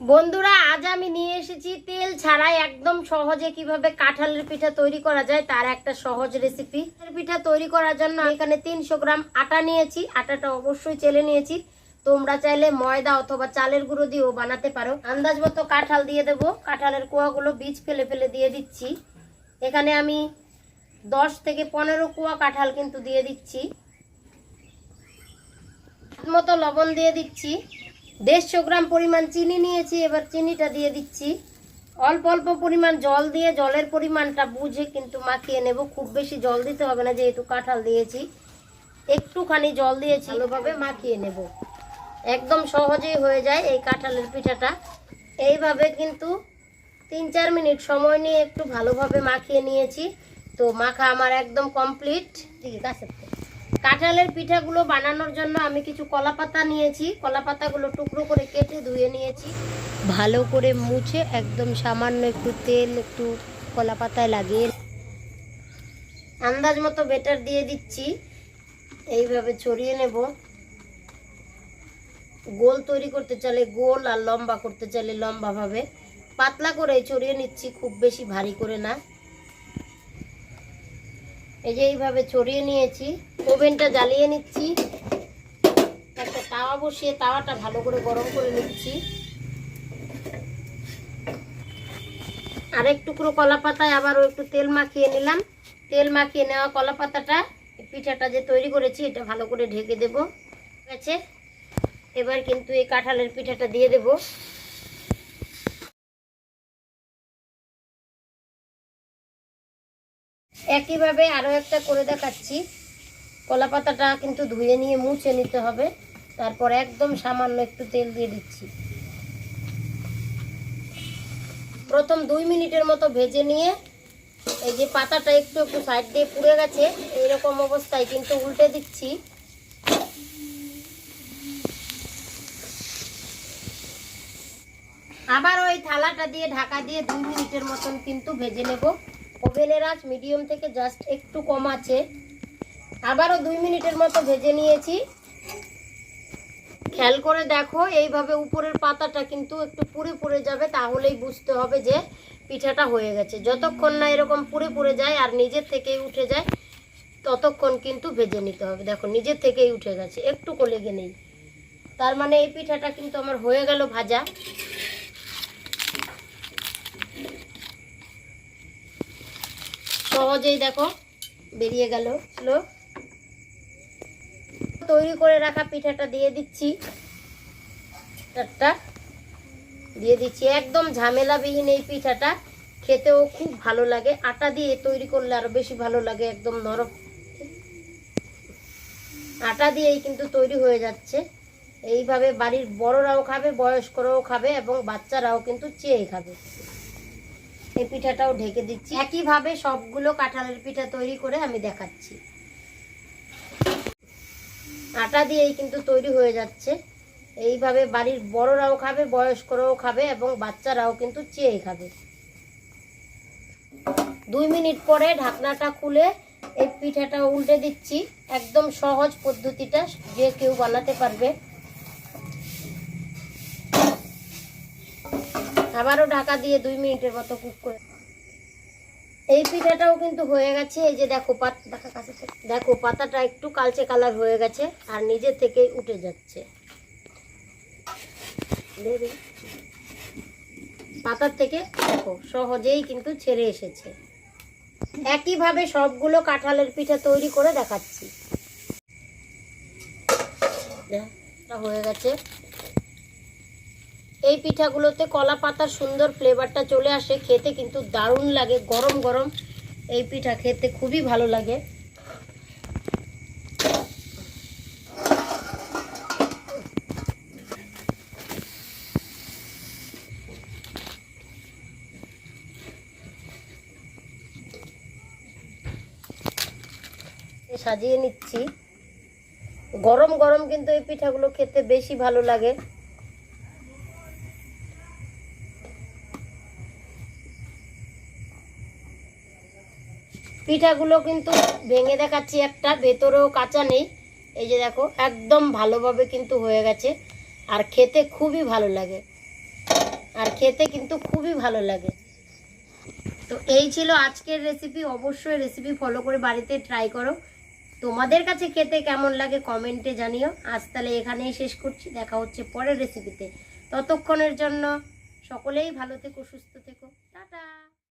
বন্ধুরা, আজ আমি নিয়ে এসেছি তেল ছাড়াই একদম সহজে কীভাবে কাঁঠালের পিঠা তৈরি করা যায় তার একটা সহজ রেসিপি পিঠা তৈরি করার জন্য এখানে তিনশো গ্রাম আটা নিয়েছি। আটাটা অবশ্যই চেলে নিয়েছি। তোমরা চাইলে ময়দা অথবা চালের গুঁড়ো দিয়েও বানাতে পারো। আন্দাজ মতো কাঁঠাল দিয়ে দেবো। কাঁঠালের কোয়াগুলো বীজ ফেলে ফেলে দিয়ে দিচ্ছি। এখানে আমি দশ থেকে পনেরো কুয়া কাঁঠাল কিন্তু দিয়ে দিচ্ছি। মতো লবণ দিয়ে দিচ্ছি। দেড়শো গ্রাম পরিমাণ চিনি নিয়েছি, এবার চিনিটা দিয়ে দিচ্ছি। অল্প অল্প পরিমাণ জল দিয়ে, জলের পরিমাণটা বুঝে কিন্তু মাখিয়ে নেব। খুব বেশি জল দিতে হবে না, যেহেতু কাঁঠাল দিয়েছি। একটুখানি জল দিয়েছি, ভালোভাবে মাখিয়ে নেব। একদম সহজেই হয়ে যায় এই কাঁঠালের পিঠাটা। এইভাবে কিন্তু তিন চার মিনিট সময় নিয়ে একটু ভালোভাবে মাখিয়ে নিয়েছি। তো মাখা আমার একদম কমপ্লিট। ঠিক আছে। কাঁঠালের পিঠাগুলো বানানোর জন্য আমি কিছু কলা পাতা নিয়েছি। কলা পাতাগুলো টুকরো করে কেটে ধুয়ে নিয়েছি। ভালো করে মুছে একদম সামান্য একটু তেল, একটু কলা পাতায় লাগিয়ে আন্দাজ মতো বেটার দিয়ে দিচ্ছি। এইভাবে ছড়িয়ে নেব। গোল তৈরি করতে চাইলে গোল আর লম্বা করতে চাইলে লম্বাভাবে। পাতলা করে ছড়িয়ে নিচ্ছি, খুব বেশি ভারী করে না। এই যে এইভাবে ছড়িয়ে নিয়েছি। ওভেনটা জ্বালিয়ে নিচ্ছি। একটা তাওয়া বসিয়ে তাওয়াটা ভালো করে গরম করে নিচ্ছি। আরেক টুকরো কলা পাতায় আবারও একটু তেল মাখিয়ে নিলাম। তেল মাখিয়ে নেওয়া কলা পাতাটা পিঠাটা যে তৈরি করেছি, এটা ভালো করে ঢেকে দেব। ঠিক আছে? এবার কিন্তু এই কাঁঠালের পিঠাটা দিয়ে দেব। একইভাবে আরও একটা করে দেখাচ্ছি। কলা পাতাটা কিন্তু ধুয়ে নিয়ে মুছে নিতে হবে। তারপর একদম সামান্য একটু তেল দিয়ে দিচ্ছি। প্রথম দুই মিনিটের মতো ভেজে নিয়ে এই যে পাতাটা একটু একটু সাইড দিয়ে পুড়ে গেছে, এইরকম অবস্থায় কিন্তু উল্টে দিচ্ছি। আবার ওই থালাটা দিয়ে ঢাকা দিয়ে দুই মিনিটের মতন কিন্তু ভেজে নেব। ওভেনের আঁচ মিডিয়াম থেকে জাস্ট একটু কম আছে। আবারও দুই মিনিটের মতো ভেজে নিয়েছি। খেয়াল করে দেখো, এইভাবে উপরের পাতাটা কিন্তু একটু পুড়ে পুড়ে যাবে, তাহলেই বুঝতে হবে যে পিঠাটা হয়ে গেছে। যতক্ষণ না এরকম পুড়ে পুড়ে যায় আর নিজের থেকেই উঠে যায়, ততক্ষণ কিন্তু ভেজে নিতে হবে। দেখো, নিজের থেকেই উঠে গেছে একটু লেগে নেই। তার মানে এই পিঠাটা কিন্তু আমার হয়ে গেল ভাজা। সহজেই দেখো, বেরিয়ে গেল তৈরি করে রাখা পিঠাটা দিয়ে দিচ্ছি। দিয়ে দিচ্ছি। একদম ঝামেলাবিহীন এই পিঠাটা। খেতেও খুব ভালো লাগে। আটা দিয়ে তৈরি করলে আরও বেশি ভালো লাগে, একদম নরম। আটা দিয়েই কিন্তু তৈরি হয়ে যাচ্ছে। এইভাবে বাড়ির বড়রাও খাবে, বয়স্করাও খাবে এবং বাচ্চারাও কিন্তু চেয়ে খাবে। এই পিঠাটাও ঢেকে দিচ্ছি। একইভাবে সবগুলো কাঁঠালের পিঠা তৈরি করে আমি দেখাচ্ছি। আটা দিয়েই কিন্তু তৈরি হয়ে যাচ্ছে। এইভাবে বাড়ির বড়রাও খাবে, বয়স্করাও খাবে এবং বাচ্চারাও কিন্তু চেয়ে খাবে। দুই মিনিট পরে ঢাকনাটা খুলে এই পিঠাটা উল্টে দিচ্ছি। একদম সহজ পদ্ধতিটা যে কেউ বানাতে পারবে। আবারও ঢাকা দিয়ে দুই মিনিটের মতো কুক করে এই পিঠাটাও কিন্তু হয়ে গেছে, এই যে দেখো পাত, দেখা পাতাটা একটু কালচে কালার হয়ে গেছে আর নিজে থেকেই উঠে যাচ্ছে। পাতার থেকে দেখো সহজেই কিন্তু ছেড়ে এসেছে। একইভাবে সবগুলো কাঁঠালের পিঠা তৈরি করে দেখাচ্ছি। হয়ে গেছে। এই পিঠাগুলোতে কলা পাতার সুন্দর ফ্লেভারটা চলে আসে, খেতে কিন্তু দারুণ লাগে, গরম গরম। এই পিঠা খেতে খুবই ভালো লাগে। সাজিয়ে নিচ্ছি। গরম গরম কিন্তু এই পিঠাগুলো খেতে বেশি ভালো লাগে। পিঠাগুলো কিন্তু ভেঙে দেখাচ্ছি একটা, ভেতরেও কাঁচা নেই। এই যে দেখো, একদম ভালোভাবে কিন্তু হয়ে গেছে। আর খেতে খুবই ভালো লাগে। আর খেতে কিন্তু খুবই ভালো লাগে। তো এই ছিল আজকের রেসিপি অবশ্যই রেসিপি ফলো করে বাড়িতে ট্রাই করো। তোমাদের কাছে খেতে কেমন লাগে কমেন্টে জানিও। আজ তাহলে এখানেই শেষ করছি। দেখা হচ্ছে পরের রেসিপিতে ততক্ষণের জন্য সকলেই ভালো থেকো, সুস্থ থেকো।